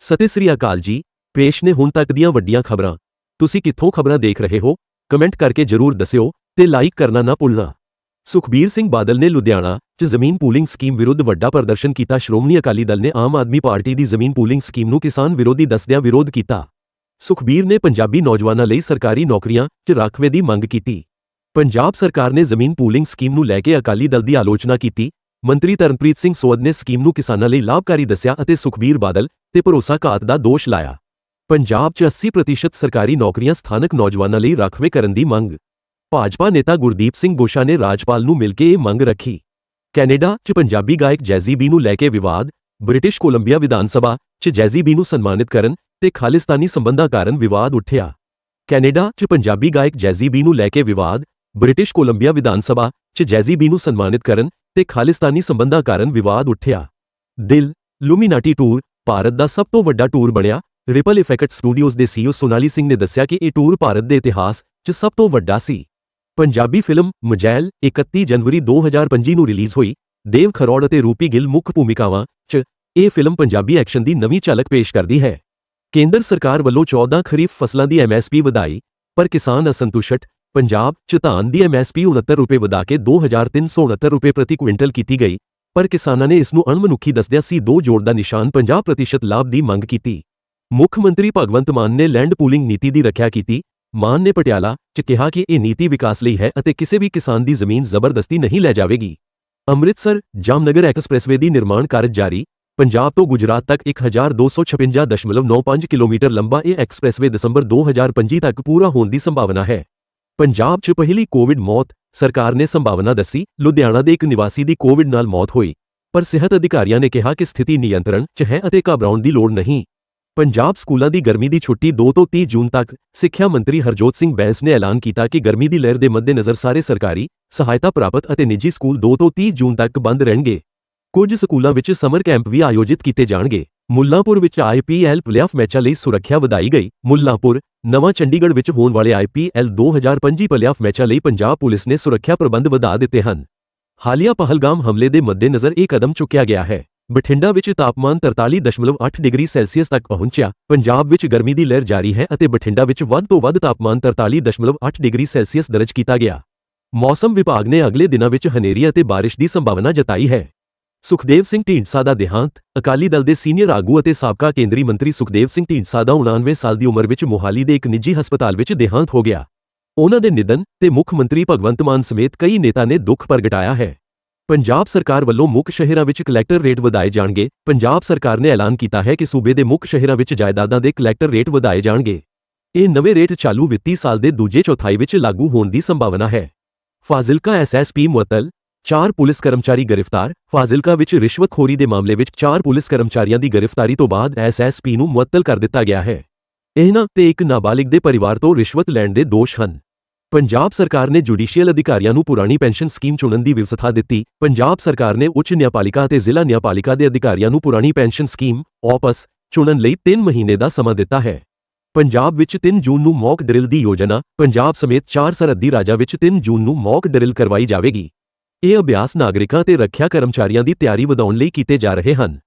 ਸਤਿ ਸ੍ਰੀ ਅਕਾਲ ਜੀ, ਪੇਸ਼ ਨੇ ਹੁਣ ਤੱਕ ਦੀਆਂ ਵੱਡੀਆਂ ਖਬਰਾਂ। ਤੁਸੀਂ ਕਿੱਥੋਂ ਖਬਰਾਂ ਦੇਖ ਰਹੇ ਹੋ? ਕਮੈਂਟ ਕਰਕੇ ਜਰੂਰ ਦੱਸਿਓ ਤੇ ਲਾਈਕ ਕਰਨਾ ਨਾ ਭੁੱਲਣਾ। ਸੁਖਬੀਰ ਸਿੰਘ ਬਾਦਲ ਨੇ ਲੁਧਿਆਣਾ 'ਚ ਜ਼ਮੀਨ ਪੂਲਿੰਗ ਸਕੀਮ ਵਿਰੁੱਧ ਵੱਡਾ ਪ੍ਰਦਰਸ਼ਨ ਕੀਤਾ। ਸ਼੍ਰੋਮਣੀ ਅਕਾਲੀ ਦਲ ਨੇ ਆਮ ਆਦਮੀ ਪਾਰਟੀ ਦੀ ਜ਼ਮੀਨ ਪੂਲਿੰਗ ਸਕੀਮ ਨੂੰ ਕਿਸਾਨ ਵਿਰੋਧੀ ਦੱਸਦਿਆਂ ਵਿਰੋਧ ਕੀਤਾ। ਸੁਖਬੀਰ ਨੇ ਪੰਜਾਬੀ ਨੌਜਵਾਨਾਂ ਲਈ ਸਰਕਾਰੀ ਨੌਕਰੀਆਂ 'ਚ ਰਾਖਵੇ ਦੀ ਮੰਗ ਕੀਤੀ। ਪੰਜਾਬ ਸਰਕਾਰ ਨੇ ਜ਼ਮੀਨ ਪੂਲਿੰਗ ਸਕੀਮ ਨੂੰ ਲੈ ਕੇ ਅਕਾਲੀ ਦਲ ਦੀ ਆਲੋਚਨਾ ਕੀਤੀ। ਮੰਤਰੀ ਤਰਨਪ੍ਰੀਤ ਸਿੰਘ ਸੋਧ ਨੇ ਸਕੀਮ ਨੂੰ ਕਿਸਾਨਾਂ ਲਈ ਲਾਭਕਾਰੀ ਦੱਸਿਆ ਅਤੇ ਸੁਖਬੀਰ ਬਾਦਲ ਤੇ ਭਰੋਸਾ ਘਾਤ ਦਾ ਦੋਸ਼ ਲਾਇਆ। ਪੰਜਾਬ 'ਚ 80% ਸਰਕਾਰੀ ਨੌਕਰੀਆਂ ਸਥਾਨਕ ਨੌਜਵਾਨਾਂ ਲਈ ਰਾਖਵੇ ਕਰਨ ਦੀ ਮੰਗ। ਭਾਜਪਾ ਨੇਤਾ ਗੁਰਦੀਪ ਸਿੰਘ ਗੋਸ਼ਾ ਨੇ ਰਾਜਪਾਲ ਨੂੰ ਮਿਲ ਕੇ ਇਹ ਮੰਗ ਰੱਖੀ। ਕੈਨੇਡਾ 'ਚ ਪੰਜਾਬੀ ਗਾਇਕ ਜੈਜ਼ੀ ਬੀ ਨੂੰ ਲੈ ਕੇ ਵਿਵਾਦ, ਬ੍ਰਿਟਿਸ਼ ਕੋਲੰਬੀਆ ਵਿਧਾਨ ਸਭਾ 'ਚ ਜੈਜ਼ੀ ਬੀ ਨੂੰ ਸਨਮਾਨਿਤ ਕਰਨ ਤੇ ਖਾਲਿਸਤਾਨੀ ਸੰਬੰਧਾਂ ਕਾਰਨ ਵਿਵਾਦ ਉੱਠਿਆ। ਕੈਨੇਡਾ 'ਚ ਪੰਜਾਬੀ ਗਾਇਕ ਜੈਜ਼ੀ ਬੀ ਨੂੰ ਲੈ ਕੇ ਵਿਵਾਦ, ਬ੍ਰਿਟਿਸ਼ ਕੋਲੰਬੀਆ ਵਿਧਾਨ ਸਭਾ 'ਚ ਜੈਜ਼ੀ ਬੀ ਨੂੰ ਸਨਮਾਨਿਤ ਕਰਨ ਤੇ ਖਾਲਿਸਤਾਨੀ ਸੰਬੰਧਾਂ ਕਾਰਨ ਵਿਵਾਦ ਉੱਠਿਆ। ਦਿਲ, ਲੂਮੀਨਾਟੀ ਟੂਰ, ਭਾਰਤ ਦਾ ਸਭ ਤੋਂ ਵੱਡਾ ਟੂਰ ਬਣਿਆ। ਰਿਪਲ ਇਫੈਕਟ ਸਟੂਡੀਓਜ਼ ਦੇ ਸੀਈਓ ਸੋਨਾਲੀ ਸਿੰਘ ਨੇ ਦੱਸਿਆ ਕਿ ਇਹ ਟੂਰ ਭਾਰਤ ਦੇ ਇਤਿਹਾਸ 'ਚ ਸਭ ਤੋਂ ਵੱਡਾ ਸੀ। ਪੰਜਾਬੀ ਫਿਲਮ ਮਜੈਲ 31 ਜਨਵਰੀ 2025 ਨੂੰ ਰਿਲੀਜ਼ ਹੋਈ। ਦੇਵ ਖਰੋੜ ਅਤੇ ਰੂਪੀ ਗਿੱਲ ਮੁੱਖ ਭੂਮਿਕਾਵਾਂ 'ਚ ਇਹ ਫਿਲਮ ਪੰਜਾਬੀ ਐਕਸ਼ਨ ਦੀ ਨਵੀਂ ਝਲਕ ਪੇਸ਼ ਕਰਦੀ ਹੈ। ਕੇਂਦਰ ਸਰਕਾਰ ਵੱਲੋਂ 14 ਖਰੀਫ ਫਸਲਾਂ ਦੀ ਐਮਐਸਪੀ ਵਧਾਈ, ਪਰ ਕਿਸਾਨ ਅਸੰਤੁਸ਼ਟ ਪੰਜਾਬ 'ਚ ਧਾਨ ਦੀ ਐਮਐਸਪੀ 69 ਰੁਪਏ ਵਧਾ ਕੇ 2369 ਰੁਪਏ ਪ੍ਰਤੀ ਕੁਇੰਟਲ ਕੀਤੀ ਗਈ, ਪਰ ਕਿਸਾਨਾਂ ਨੇ ਇਸ ਨੂੰ ਅਣਮਨੁੱਖੀ ਦੱਸਦਿਆਂ ਸੀ ਦੋ ਜੋੜ ਦਾ ਨਿਸ਼ਾਨ 50% ਲਾਭ ਦੀ ਮੰਗ ਕੀਤੀ। ਮੁੱਖ ਮੰਤਰੀ ਭਗਵੰਤ ਮਾਨ ਨੇ ਲੈਂਡ ਪੂਲਿੰਗ ਨੀਤੀ ਦੀ ਰੱਖਿਆ ਕੀਤੀ। ਮਾਨ ਨੇ ਪਟਿਆਲਾ 'ਚ ਕਿਹਾ ਕਿ ਇਹ ਨੀਤੀ ਵਿਕਾਸ ਲਈ ਹੈ ਅਤੇ ਕਿਸੇ ਵੀ ਕਿਸਾਨ ਦੀ ਜ਼ਮੀਨ ਜ਼ਬਰਦਸਤੀ ਨਹੀਂ ਲੈ ਜਾਵੇਗੀ। ਅੰਮ੍ਰਿਤਸਰ ਜਾਮਨਗਰ ਐਕਸਪ੍ਰੈਸਵੇ ਦੀ ਨਿਰਮਾਣ ਕਾਰਜ ਜਾਰੀ। ਪੰਜਾਬ ਤੋਂ ਗੁਜਰਾਤ ਤੱਕ 1256.95 ਕਿਲੋਮੀਟਰ ਲੰਬਾ ਇਹ ਐਕਸਪ੍ਰੈਸਵੇ ਦਸੰਬਰ 2025 ਤੱਕ ਪੂਰਾ ਹੋਣ ਦੀ ਸੰਭਾਵਨਾ ਹੈ। ਪੰਜਾਬ 'ਚ ਪਹਿਲੀ ਕੋਵਿਡ ਮੌਤ ਸਰਕਾਰ ਨੇ ਸੰਭਾਵਨਾ ਦੱਸੀ, ਲੁਧਿਆਣਾ ਦੇ ਇੱਕ ਨਿਵਾਸੀ ਦੀ ਕੋਵਿਡ ਨਾਲ ਮੌਤ ਹੋਈ। ਪਰ ਸਿਹਤ ਅਧਿਕਾਰੀਆਂ ਨੇ ਕਿਹਾ ਕਿ ਸਥਿਤੀ ਨਿਯੰਤਰਣ 'ਚ ਹੈ ਅਤੇ ਘਬਰਾਉਣ ਦੀ ਲੋੜ ਨਹੀਂ। ਪੰਜਾਬ ਸਕੂਲਾਂ ਦੀ ਗਰਮੀ ਦੀ ਛੁੱਟੀ 2 ਤੋਂ 30 ਜੂਨ ਤੱਕ, ਸਿੱਖਿਆ ਮੰਤਰੀ ਹਰਜੋਤ ਸਿੰਘ ਬੈਂਸ ਨੇ ਐਲਾਨ ਕੀਤਾ ਕਿ ਗਰਮੀ ਦੀ ਲਹਿਰ ਦੇ ਮੱਦੇਨਜ਼ਰ ਸਾਰੇ ਸਰਕਾਰੀ ਸਹਾਇਤਾ ਪ੍ਰਾਪਤ ਅਤੇ ਨਿੱਜੀ ਸਕੂਲ 2 ਤੋਂ 30 ਜੂਨ ਤੱਕ ਬੰਦ ਰਹਿਣਗੇ। ਕੁਝ ਸਕੂਲਾਂ ਵਿੱਚ ਸਮਰ ਕੈਂਪ ਵੀ ਆਯੋਜਿਤ ਕੀਤੇ ਜਾਣਗੇ। ਮੁੱਲਾਂਪੁਰ ਵਿੱਚ ਆਈਪੀਐਲ ਪਲੇਆਫ ਮੈਚਾਂ ਲਈ ਸੁਰੱਖਿਆ ਵਧਾਈ ਗਈ। ਮੁੱਲਾਂਪੁਰ, ਨਵਾਂ ਚੰਡੀਗੜ੍ਹ ਵਿੱਚ ਹੋਣ ਵਾਲੇ ਆਈਪੀਐਲ 2025 ਪਲੇਆਫ ਮੈਚਾਂ ਲਈ ਪੰਜਾਬ ਪੁਲਿਸ ਨੇ ਸੁਰੱਖਿਆ ਪ੍ਰਬੰਧ ਵਧਾ ਦਿੱਤੇ ਹਨ। ਹਾਲੀਆ ਪਹਲਗਾਮ ਹਮਲੇ ਦੇ ਮੱਦੇਨਜ਼ਰ ਇਹ ਕਦਮ ਚੁੱਕਿਆ ਗਿਆ ਹੈ। ਬਠਿੰਡਾ ਵਿੱਚ ਤਾਪਮਾਨ 43.8 ਡਿਗਰੀ ਸੈਲਸੀਅਸ ਤੱਕ ਪਹੁੰਚਿਆ। ਪੰਜਾਬ ਵਿੱਚ ਗਰਮੀ ਦੀ ਲਹਿਰ ਜਾਰੀ ਹੈ ਅਤੇ ਬਠਿੰਡਾ ਵਿੱਚ ਵੱਧ ਤੋਂ ਵੱਧ ਤਾਪਮਾਨ 43.8 ਡਿਗਰੀ ਸੈਲਸੀਅਸ ਦਰਜ ਕੀਤਾ ਗਿਆ। ਮੌਸਮ ਵਿਭਾਗ ਨੇ ਅਗਲੇ ਦਿਨਾਂ ਵਿੱਚ ਹਨੇਰੀ ਅਤੇ ਬਾਰਿਸ਼ ਦੀ ਸੰਭਾਵਨਾ ਜਤਾਈ ਹੈ। ਸੁਖਦੇਵ ਸਿੰਘ ਢੀਂਡਸਾ ਦਾ ਦੇਹਾਂਤ, ਅਕਾਲੀ ਦਲ ਦੇ ਸੀਨੀਅਰ ਆਗੂ ਅਤੇ ਸਾਬਕਾ ਕੇਂਦਰੀ ਮੰਤਰੀ ਸੁਖਦੇਵ ਸਿੰਘ ਢੀਂਡਸਾ ਦਾ 99 ਸਾਲ ਦੀ ਉਮਰ ਵਿੱਚ ਮੋਹਾਲੀ ਦੇ ਇੱਕ ਨਿੱਜੀ ਹਸਪਤਾਲ ਵਿੱਚ ਦੇਹਾਂਤ ਹੋ ਗਿਆ। ਉਹਨਾਂ ਦੇ ਨਿਧਨ ਤੇ ਮੁੱਖ ਮੰਤਰੀ ਭਗਵੰਤ ਮਾਨ ਸਮੇਤ ਕਈ ਨੇਤਾ ਨੇ ਦੁੱਖ ਪ੍ਰਗਟਾਇਆ ਹੈ। ਪੰਜਾਬ ਸਰਕਾਰ ਵੱਲੋਂ ਮੁੱਖ ਸ਼ਹਿਰਾਂ ਵਿੱਚ ਕਲੈਕਟਰ ਰੇਟ ਵਧਾਏ ਜਾਣਗੇ। ਪੰਜਾਬ ਸਰਕਾਰ ਨੇ ਐਲਾਨ ਕੀਤਾ ਹੈ ਕਿ ਸੂਬੇ ਦੇ ਮੁੱਖ ਸ਼ਹਿਰਾਂ ਵਿੱਚ ਜਾਇਦਾਦਾਂ ਦੇ ਕਲੈਕਟਰ ਰੇਟ ਵਧਾਏ ਜਾਣਗੇ। ਇਹ ਨਵੇਂ ਰੇਟ ਚਾਲੂ ਵਿੱਤੀ ਸਾਲ ਦੇ ਦੂਜੇ ਚੌਥਾਈ ਵਿੱਚ ਲਾਗੂ ਹੋਣ ਦੀ ਸੰਭਾਵਨਾ ਹੈ। ਫਾਜ਼ਿਲਕਾ ਐਸਐਸਪੀ ਮੁਅੱਤਲ ਚਾਰ ਪੁਲਿਸ ਕਰਮਚਾਰੀ ਗ੍ਰਿਫਤਾਰ ਫਾਜ਼ਿਲਕਾ ਵਿੱਚ ਰਿਸ਼ਵਤਖੋਰੀ ਦੇ ਮਾਮਲੇ ਵਿੱਚ ਚਾਰ ਪੁਲਿਸ ਕਰਮਚਾਰੀਆਂ ਦੀ ਗ੍ਰਿਫਤਾਰੀ ਤੋਂ ਬਾਅਦ ਐਸਐਸਪੀ ਨੂੰ ਮੁਅੱਤਲ ਕਰ ਦਿੱਤਾ ਗਿਆ ਹੈ ਇਹਨਾਂ ਤੇ ਇੱਕ ਨਾਬਾਲਿਗ ਦੇ ਪਰਿਵਾਰ ਤੋਂ ਰਿਸ਼ਵਤ ਲੈਣ ਦੇ ਦੋਸ਼ ਹਨ ਪੰਜਾਬ ਸਰਕਾਰ ਨੇ ਜੁਡੀਸ਼ੀਅਲ ਅਧਿਕਾਰੀਆਂ ਨੂੰ ਪੁਰਾਣੀ ਪੈਨਸ਼ਨ ਸਕੀਮ ਚੁਣਨ ਦੀ ਵਿਵਸਥਾ ਦਿੱਤੀ ਪੰਜਾਬ ਸਰਕਾਰ ਨੇ ਉੱਚ ਨਿਆਂਪਾਲਿਕਾ ਅਤੇ ਜ਼ਿਲ੍ਹਾ ਨਿਆਂਪਾਲਿਕਾ ਦੇ ਅਧਿਕਾਰੀਆਂ ਨੂੰ ਪੁਰਾਣੀ ਪੈਨਸ਼ਨ ਸਕੀਮ ਆਪਸ ਚੁਣਨ ਲਈ 3 ਮਹੀਨੇ ਦਾ ਸਮਾਂ ਦਿੱਤਾ ਹੈ ਪੰਜਾਬ ਵਿੱਚ 3 ਜੂਨ ਨੂੰ ਮੌਕ ਡਰਿਲ ਦੀ ਯੋਜਨਾ ਪੰਜਾਬ ਸਮੇਤ 4 ਸਰਹੱਦੀ ਰਾਜਾਂ ਵਿੱਚ 3 ਜੂਨ ਨੂੰ ਮੌਕ ਡਰਿਲ ਕਰਵਾਈ ਜਾਵੇਗੀ ਇਹ ਅਭਿਆਸ ਨਾਗਰਿਕਾਂ ਤੇ ਰੱਖਿਆ ਕਰਮਚਾਰੀਆਂ ਦੀ ਤਿਆਰੀ ਵਧਾਉਣ ਲਈ ਕੀਤੇ ਜਾ ਰਹੇ ਹਨ।